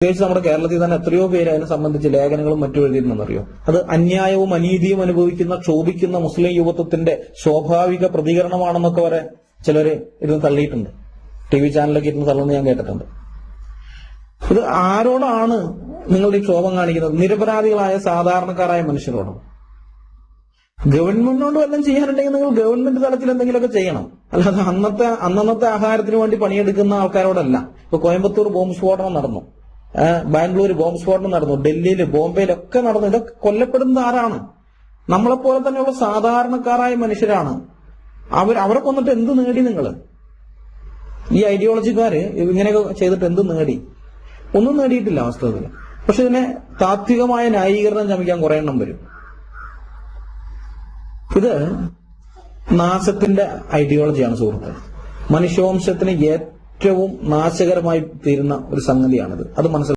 പ്രത്യേകിച്ച് നമ്മുടെ കേരളത്തിൽ തന്നെ എത്രയോ പേര് അതിനെ സംബന്ധിച്ച് ലേഖനങ്ങളും മറ്റും എഴുതിയിരുന്നെന്നറിയോ അത് അന്യായവും അനീതിയും അനുഭവിക്കുന്ന ക്ഷോഭിക്കുന്ന മുസ്ലിം യുവത്വത്തിന്റെ സ്വാഭാവിക പ്രതികരണമാണെന്നൊക്കെ വരെ ചിലര് ഇരുന്ന് തള്ളിയിട്ടുണ്ട്. ടി വി ചാനലൊക്കെ ഇരുന്ന് തള്ളുന്ന ഞാൻ കേട്ടിട്ടുണ്ട്. ഇത് ആരോടാണ് നിങ്ങളുടെ ഈ ക്ഷോഭം കാണിക്കുന്നത്? നിരപരാധികളായ സാധാരണക്കാരായ മനുഷ്യരോടും ഗവൺമെന്റിനോട് വല്ലതും ചെയ്യാനുണ്ടെങ്കിൽ നിങ്ങൾ ഗവൺമെന്റ് തലത്തിൽ എന്തെങ്കിലുമൊക്കെ ചെയ്യണം. അല്ലാതെ അന്നത്തെ അന്നന്നത്തെ ആഹാരത്തിന് വേണ്ടി പണിയെടുക്കുന്ന ആൾക്കാരോടല്ല. ഇപ്പൊ കോയമ്പത്തൂർ ബോംബ് സ്ഫോടനം നടന്നു. ബാംഗ്ലൂർ ബോംബ് സ്ഫോടനം നടന്നു. ഡൽഹിയിൽ ബോംബെയിലൊക്കെ നടന്നു. ഇതൊക്കെ കൊല്ലപ്പെടുന്നത് ആരാണ്? നമ്മളെപ്പോലെ തന്നെയുള്ള സാധാരണക്കാരായ മനുഷ്യരാണ്. അവർ അവരെ കൊന്നിട്ട് എന്ത് നേടി നിങ്ങൾ ഈ ഐഡിയോളജിക്കാര് ഇങ്ങനെയൊക്കെ ചെയ്തിട്ട് എന്ത് നേടി? ഒന്നും നേടിയിട്ടില്ല വാസ്തവത്തിൽ. പക്ഷെ ഇതിനെ താത്വികമായ ന്യായീകരണം ചമിക്കാൻ കുറെ എണ്ണം വരും. ഇത് നാസത്തിന്റെ ഐഡിയോളജിയാണ് സുഹൃത്ത് മനുഷ്യവംശത്തിന് ഏറ്റവും നാശകരമായി തീരുന്ന ഒരു സംഗതിയാണിത്. അത് മനസ്സിലാക്കുക